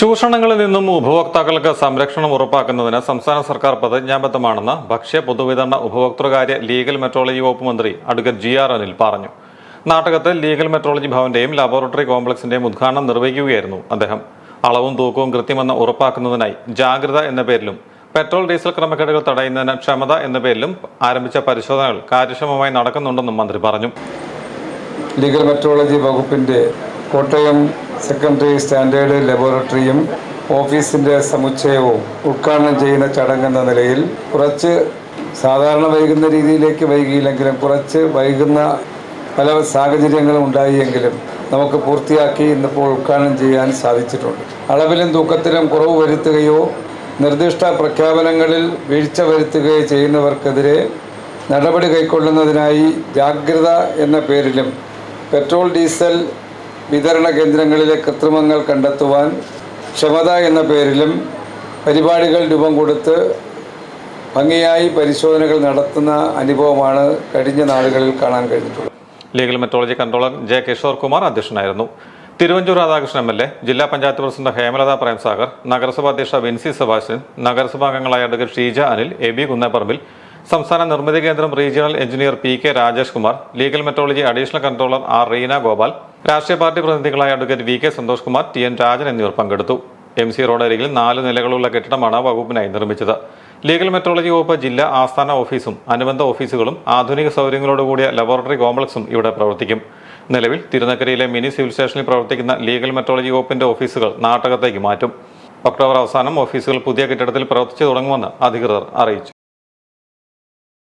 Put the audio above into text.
ചൂഷണങ്ങളിൽ നിന്നും ഉപഭോക്താക്കൾക്ക് സംരക്ഷണം ഉറപ്പാക്കുന്നതിന് സംസ്ഥാന സർക്കാർ പ്രതിജ്ഞാബദ്ധമാണെന്ന് ഭക്ഷ്യ പൊതുവിതരണ ഉപഭോക്തൃകാര്യ ലീഗൽ മെട്രോളജി വകുപ്പ് മന്ത്രി അഡ്വക്കേറ്റ് ജി ആർ അനിൽ പറഞ്ഞു. നാട്ടകത്ത് ലീഗൽ മെട്രോളജി ഭവന്റെയും ലബോറട്ടറി കോംപ്ലക്സിന്റെയും ഉദ്ഘാടനം നിർവഹിക്കുകയായിരുന്നു അദ്ദേഹം. അളവും തൂക്കവും കൃത്യമെന്ന് ഉറപ്പാക്കുന്നതിനായി ജാഗ്രത എന്ന പേരിലും പെട്രോൾ ഡീസൽ ക്രമക്കേടുകൾ തടയുന്നതിന് ക്ഷമത എന്ന പേരിലും ആരംഭിച്ച പരിശോധനകൾ കാര്യക്ഷമമായി നടക്കുന്നുണ്ടെന്നും മന്ത്രി പറഞ്ഞു. ലീഗൽ മെട്രോളജി വകുപ്പിന്റെ കോട്ടയം സെക്കൻഡറി സ്റ്റാൻഡേർഡ് ലബോറട്ടറിയും ഓഫീസിന്റെ സമുച്ചയവും ഉദ്ഘാടനം ചെയ്യുന്ന ചടങ്ങെന്ന നിലയിൽ കുറച്ച് സാധാരണ വൈകുന്ന രീതിയിലേക്ക് വൈകിയില്ലെങ്കിലും കുറച്ച് വൈകുന്ന പല സാഹചര്യങ്ങളും ഉണ്ടായിയെങ്കിലും നമുക്ക് പൂർത്തിയാക്കി ഇന്നിപ്പോൾ ഉദ്ഘാടനം ചെയ്യാൻ സാധിച്ചിട്ടുണ്ട്. അളവിലും തൂക്കത്തിലും കുറവ് വരുത്തുകയോ നിർദ്ദിഷ്ട പ്രഖ്യാപനങ്ങളിൽ വീഴ്ച വരുത്തുകയോ ചെയ്യുന്നവർക്കെതിരെ നടപടി കൈക്കൊള്ളുന്നതിനായി ജാഗ്രത എന്ന പേരിലും പെട്രോൾ ഡീസൽ വിതരണ കേന്ദ്രങ്ങളിലെ കൃത്രിമങ്ങൾ കണ്ടെത്തുവാൻ ക്ഷമത എന്ന പേരിലും പരിപാടികൾ രൂപം കൊടുത്ത് ഭംഗിയായി പരിശോധനകൾ നടത്തുന്ന അനുഭവമാണ് കഴിഞ്ഞ നാളുകളിൽ കാണാൻ കഴിഞ്ഞിട്ടുള്ളത്. Legal metrology controller J Kishore Kumar അധ്യക്ഷനായിരുന്നു. Thiruvanchoor Radhakrishnan M L A ജില്ലാ പഞ്ചായത്ത് പ്രസിഡന്റ് ഹേമലത പ്രേംസാഗർ നഗരസഭാ അധ്യക്ഷ വിൻസി സെബാസ്റ്റ്യൻ നഗരസഭാ അംഗങ്ങളായ advocate Sheeja Anil A B Kunnapparambil സംസ്ഥാന നിർമ്മിതി കേന്ദ്രം regional engineer P K Rajesh Kumar legal metrology additional controller R Reena Gopal രാഷ്ട്രീയ party പ്രതിനിധികളായ advocate V K Santhosh Kumar T N Rajan എന്നിവർ പങ്കെടുത്തു. എം സി റോഡരികിൽ നാല് നിലകളുള്ള കെട്ടിടമാണ് വകുപ്പിനായി നിർമ്മിച്ചത്. ലീഗൽ മെട്രോളജി വകുപ്പ് ജില്ലാ ആസ്ഥാന ഓഫീസും അനുബന്ധ ഓഫീസുകളും ആധുനിക സൗകര്യങ്ങളോടുകൂടിയ ലബോറട്ടറി കോംപ്ലക്സും ഇവിടെ പ്രവർത്തിക്കും. നിലവിൽ തിരുനക്കരയിലെ മിനി സിവിൽ സ്റ്റേഷനിൽ പ്രവർത്തിക്കുന്ന ലീഗൽ മെട്രോളജി വകുപ്പിന്റെ ഓഫീസുകൾ നാട്ടകത്തേക്ക് മാറ്റും. ഒക്ടോബർ അവസാനം ഓഫീസുകൾ പുതിയ കെട്ടിടത്തിൽ പ്രവർത്തിച്ചു തുടങ്ങുമെന്ന് അധികൃതർ അറിയിച്ചു.